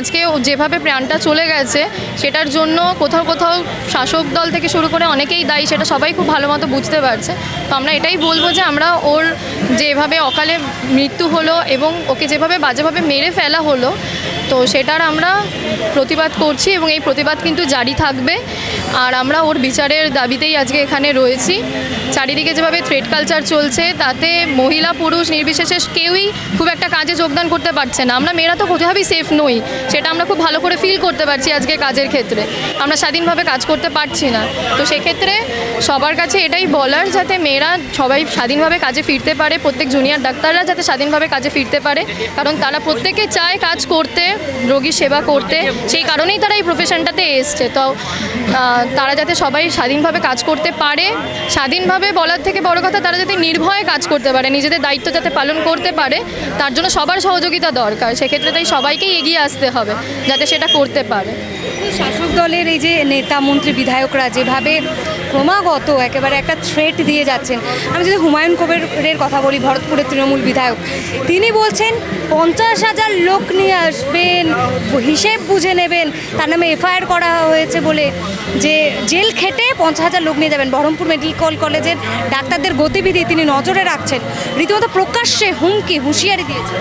আজকে যেভাবে প্রাণটা চলে গেছে, সেটার জন্য কোথাও কোথাও শাসক দল থেকে শুরু করে অনেকেই দায়ী, সেটা সবাই খুব ভালো মতো বুঝতে পারছে। তো আমরা এটাই বলব যে আমরা ওর যেভাবে অকালে মৃত্যু হলো এবং ওকে যেভাবে বাজেভাবে মেরে ফেলা হলো, তো সেটার আমরা প্রতিবাদ করছি এবং এই প্রতিবাদ কিন্তু জারি থাকবে। আর আমরা ওর বিচারের দাবিতেই আজকে এখানে রয়েছি। চারিদিকে যেভাবে থ্রেড কালচার চলছে, তাতে মহিলা, পুরুষ নির্বিশেষে কেউই খুব একটা কাজে যোগদান করতে পারছে না। আমরা মেয়েরা তো কোথাভাবেই সেফ নই, সেটা আমরা খুব ভালো করে ফিল করতে পারছি আজকে কাজের ক্ষেত্রে। আমরা স্বাধীনভাবে কাজ করতে পারছি না। তো সেক্ষেত্রে সবার কাছে এটাই বলার, যাতে মেয়েরা সবাই স্বাধীনভাবে কাজে ফিরতে পারে, প্রত্যেক জুনিয়র ডাক্তাররা যাতে স্বাধীনভাবে কাজে ফিরতে পারে। কারণ তারা প্রত্যেকে চায় কাজ করতে, রোগীর সেবা করতে, সেই কারণেই তারা এই প্রফেশনটাতে এসছে। তো তারা যাতে সবাই স্বাধীনভাবে কাজ করতে পারে, স্বাধীনভাবে বলার থেকে বড় কথা, তারা যাতে নির্ভয়ে কাজ করতে পারে, নিজেদের দায়িত্ব যাতে পালন করতে পারে, তার জন্য সবার সহযোগিতা দরকার। সেক্ষেত্রে তাই সবাইকেই এগিয়ে আসতে হবে, যাতে সেটা করতে পারে। শাসক দলের এই যে নেতা, মন্ত্রী, বিধায়করা যেভাবে ক্রমাগত একেবারে একটা থ্রেট দিয়ে যাচ্ছেন। আমি যদি হুমায়ুন কবিরের কথা বলি, ভরতপুরের তৃণমূল বিধায়ক, তিনি বলছেন, পঞ্চাশ হাজার লোক নিয়ে আসবেন, হিসেব বুঝে নেবেন। তার নামে এফআইআর করা হয়েছে বলে যে জেল খেটে পঞ্চাশ হাজার লোক নিয়ে যাবেন। বহরমপুর মেডিকেল কলেজের ডাক্তারদের গতিবিধি তিনি নজরে রাখছেন। রীতিমতো প্রকাশ্যে হুমকি, হুঁশিয়ারি দিয়েছে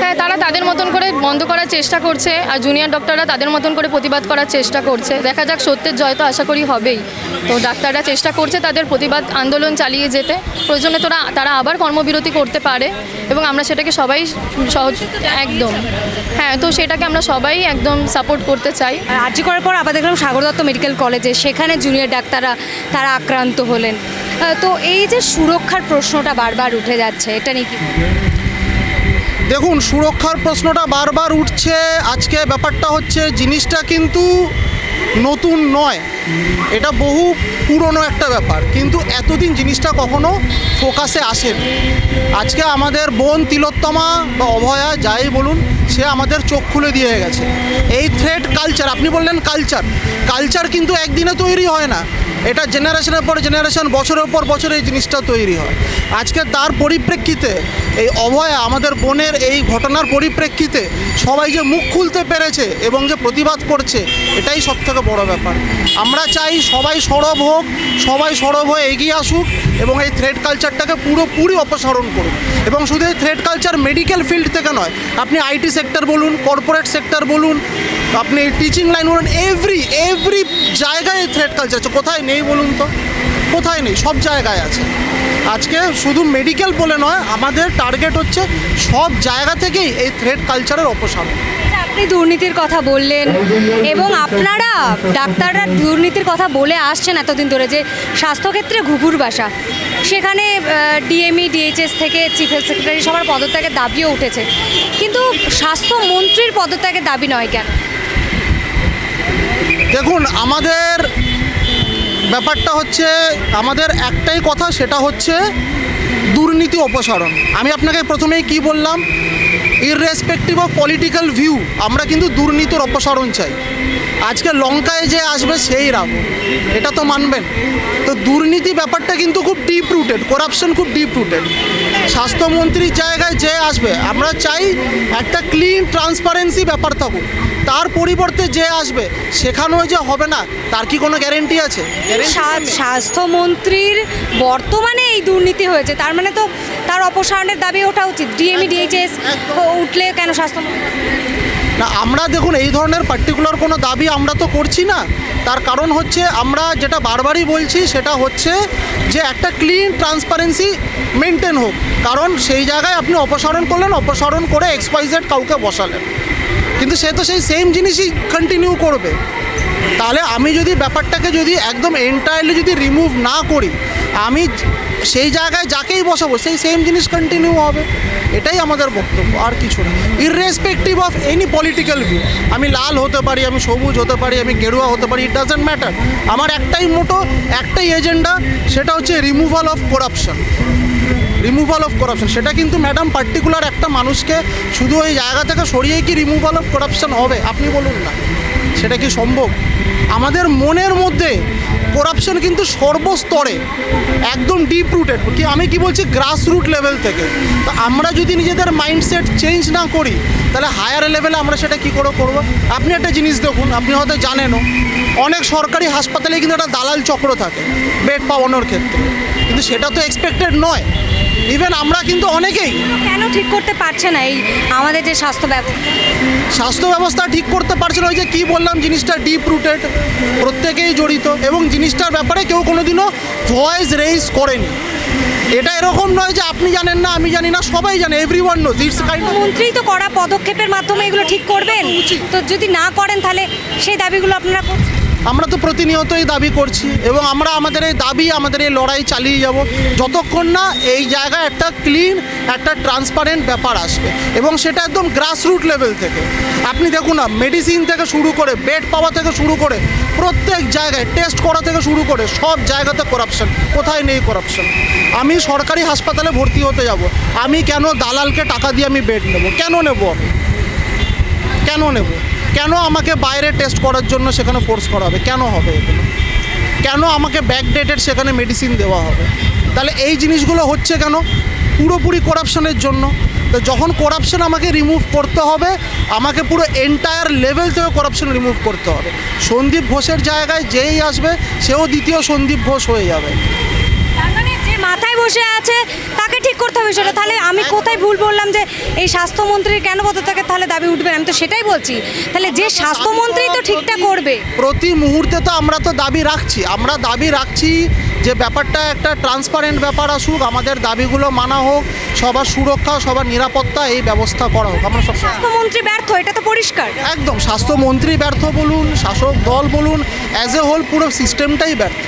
হ্যাঁ তারা তাদের মতন করে বন্ধ করার চেষ্টা করছে আর জুনিয়র ডক্টররা তাদের মতন করে প্রতিবাদ করার চেষ্টা করছে। দেখা যাক সত্যের জয় তো আশা করি হবেই। তো ডাক্তাররা চেষ্টা করছে তাদের প্রতিবাদ আন্দোলন চালিয়ে যেতে। প্রয়োজনে তোরা তারা আবার কর্মবিরতি করতে পারে এবং আমরা সেটাকে সবাই সহজ একদম। হ্যাঁ তো সেটাকে আমরা সবাই একদম সাপোর্ট করতে চাই। আর আর্জি করার পর আবার দেখলাম সাগর দত্ত মেডিকেল কলেজে সেখানে জুনিয়র ডাক্তাররা তারা আক্রান্ত হলেন। তো এই যে সুরক্ষার প্রশ্নটা বারবার উঠে যাচ্ছে এটা নিয়ে কি দেখুন সুরক্ষার প্রশ্নটা বারবার উঠছে। আজকে ব্যাপারটা হচ্ছে জিনিসটা কিন্তু নতুন নয়। এটা বহু পুরনো একটা ব্যাপার। কিন্তু এতদিন জিনিসটা কখনো ফোকাসে আসেনি। আজকে আমাদের বোন তিলোত্তমা বা অভয়া, যাই বলুন, সে আমাদের চোখ খুলে দিয়ে গেছে। এই থ্রেড কালচার আপনি বললেন কালচার কালচার কিন্তু একদিনে তৈরি হয় না। এটা জেনারেশনের পর জেনারেশন বছরের পর বছর এই জিনিসটা তৈরি হয়। আজকে তার পরিপ্রেক্ষিতে এই অভয়া আমাদের বোনের এই ঘটনার পরিপ্রেক্ষিতে সবাই যে মুখ খুলতে পেরেছে এবং যে প্রতিবাদ করছে, এটাই সব থেকে বড় ব্যাপার। আমরা চাই সবাই সরব হোক, সবাই সরব হয়ে এগিয়ে আসুক এবং এই থ্রেড কালচারটাকে পুরোপুরি অপসারণ করুক। এবং শুধু এই থ্রেড কালচার মেডিকেল ফিল্ড থেকে নয়, আপনি আইটি সেক্টর বলুন কর্পোরেট সেক্টর বলুন, আপনি টিচিং লাইন বলুন এভরি এভরি জায়গায় থ্রেড কালচার আছে। কোথায় নেই বলুন তো? কোথায় নেই? সব জায়গায় আছে। আজকে শুধু মেডিকেল বলে নয়, আমাদের টার্গেট হচ্ছে সব জায়গা থেকেই এই থ্রেড কালচারের অপসারণ। আপনি দুর্নীতির কথা বললেন এবং আপনারা ডাক্তাররা দুর্নীতির কথা বলে আসছেন এতদিন ধরে যে স্বাস্থ্যক্ষেত্রে ঘুঘুর বাসা। সেখানে ডিএমই ডিএইচএস থেকে চিফ হেলথ সেক্রেটারি সবার পদত্যাগের দাবিও উঠেছে। কিন্তু স্বাস্থ্যমন্ত্রীর পদত্যাগের দাবি নয় কেন? দেখুন, আমাদের ব্যাপারটা হচ্ছে, আমাদের একটাই কথা, সেটা হচ্ছে দুর্নীতি অপসারণ। আমি আপনাকে প্রথমেই কি বললাম? ইররেসপেক্টিভ অফ পলিটিক্যাল ভিউ আমরা কিন্তু দুর্নীতির অপসারণ চাই। আজকে লঙ্কায় যে আসবে সেই রাবণ এটা তো মানবেন। তো দুর্নীতি ব্যাপারটা কিন্তু খুব ডিপ রুটেড করাপশন খুব ডিপ রুটেড স্বাস্থ্যমন্ত্রীর জায়গায় যে আসবে, আমরা চাই একটা ক্লিন ট্রান্সপারেন্সি ব্যাপার থাকুক। তার পরিবর্তে যে আসবে, সেখানেও যে হবে না, তার কি কোনো গ্যারেন্টি আছে। স্বাস্থ্যমন্ত্রীর বর্তমানে এই দুর্নীতি হয়েছে তার মানে তো তার অপসারণের দাবি ওঠা উচিত। ডিএমই ডিএইচএস উঠলে কেন স্বাস্থ্যমন্ত্রী না আমরা দেখুন এই ধরনের পার্টিকুলার কোনো দাবি আমরা তো করছি না। তার কারণ হচ্ছে আমরা যেটা বারবারই বলছি সেটা হচ্ছে যে একটা ক্লিন ট্রান্সপারেন্সি মেনটেন হোক। কারণ সেই জায়গায় আপনি অপসারণ করলেন অপসারণ করে এক্সপাইজেড কাউকে বসালেন। কিন্তু সে তো সেই সেম জিনিসই কন্টিনিউ করবে। তাহলে আমি যদি ব্যাপারটাকে যদি একদম এন্টায়ারলি যদি রিমুভ না করি আমি সেই জায়গায় যাকেই বসাবো, সেই সেম জিনিস কন্টিনিউ হবে। এটাই আমাদের বক্তব্য, আর কিছু না। Irrespective of any political view আমি লাল হতে পারি, আমি সবুজ হতে পারি, আমি গেরুয়া হতে পারি ইট ডাজেন্ট ম্যাটার আমার একটাই মোটো একটাই এজেন্ডা সেটা হচ্ছে removal of corruption removal of corruption সেটা কিন্তু ম্যাডাম পার্টিকুলার একটা মানুষকে শুধু ওই জায়গা থেকে সরিয়ে কি রিমুভাল অফ করাপশন হবে? আপনি বলুন না। সেটা কি সম্ভব? আমাদের মনের মধ্যে করাপশন কিন্তু সর্বস্তরে একদম ডিপ রুটেড কি আমি কি বলছি গ্রাস রুট লেভেল থেকে। তো আমরা যদি নিজেদের মাইন্ডসেট চেঞ্জ না করি, তাহলে হায়ার লেভেলে আমরা সেটা কি করে করব? আপনি একটা জিনিস দেখুন, আপনি হয়তো জানেনও, অনেক সরকারি হাসপাতালে কিন্তু একটা দালাল চক্র থাকে বেড পাওয়ানোর ক্ষেত্রে। কিন্তু সেটা তো এক্সপেক্টেড নয়। ইভেন আমরা কিন্তু অনেকেই। কেন ঠিক করতে পারছে না এই আমাদের যে স্বাস্থ্য ব্যবস্থা স্বাস্থ্য ব্যবস্থা ঠিক করতে পারছে না ওই যে কী বললাম জিনিসটা ডিপ রুটেড প্রত্যেকেই জড়িত এবং জিনিসটার ব্যাপারে কেউ কোনোদিনও ভয়েস রেইজ করেনি। এটা এরকম নয় যে আপনি জানেন না আমি জানি না সবাই জানে every one knows it's kind মন্ত্রী তো করা পদক্ষেপের মাধ্যমে এগুলো ঠিক করবেন। তো যদি না করেন তাহলে সেই দাবিগুলো আপনারা করছেন? আমরা তো প্রতিনিয়তই দাবি করছি এবং আমরা আমাদের এই দাবি, আমাদের এই লড়াই চালিয়ে যাব। যতক্ষণ না এই জায়গায় একটা ক্লিন একটা ট্রান্সপারেন্ট ব্যাপার আসবে এবং সেটা একদম গ্রাসরুট লেভেল থেকে। আপনি দেখুন না মেডিসিন থেকে শুরু করে বেড পাওয়া থেকে শুরু করে, প্রত্যেক জায়গায় টেস্ট করা থেকে শুরু করে, সব জায়গাতে করাপশন কোথায় নেই করাপশন আমি সরকারি হাসপাতালে ভর্তি হতে যাব। আমি কেন দালালকে টাকা দিয়ে আমি বেড নেব? কেন নেব আমি? কেন নেব? কেন আমাকে বাইরে টেস্ট করার জন্য সেখানে ফোর্স করা হবে? কেন হবে এগুলো? কেন আমাকে ব্যাক ব্যাকডেটেড সেখানে মেডিসিন দেওয়া হবে? তাহলে এই জিনিসগুলো হচ্ছে কেন? পুরোপুরি করাপশনের জন্য। তো যখন করাপশন আমাকে রিমুভ করতে হবে, আমাকে পুরো এন্টায়ার লেভেল থেকে করাপশন রিমুভ করতে হবে। সন্দীপ ঘোষের জায়গায় যেই আসবে, সেও দ্বিতীয় সন্দীপ ঘোষ হয়ে যাবে। মানে মাথায় বসে আছে তাকে ঠিক করতে হবে সেটা? তাহলে আমি কোথায় ভুল বললাম যে এই স্বাস্থ্যমন্ত্রীর কেন পদত্যাগে তাহলে দাবি উঠবে আমি তো সেটাই বলছি। তাহলে যে স্বাস্থ্যমন্ত্রী তো ঠিকটা করবে। প্রতি মুহূর্তে তো আমরা তো দাবি রাখছি। আমরা দাবি রাখছি যে ব্যাপারটা একটা ট্রান্সপারেন্ট ব্যাপার আসুক আমাদের দাবিগুলো মানা হোক সবার সুরক্ষা সবার নিরাপত্তা এই ব্যবস্থা করা হোক। আমরা সব স্বাস্থ্যমন্ত্রী ব্যর্থ এটা তো পরিষ্কার। একদম স্বাস্থ্যমন্ত্রী ব্যর্থ বলুন শাসক দল বলুন অ্যাজ এ হোল পুরো সিস্টেমটাই ব্যর্থ।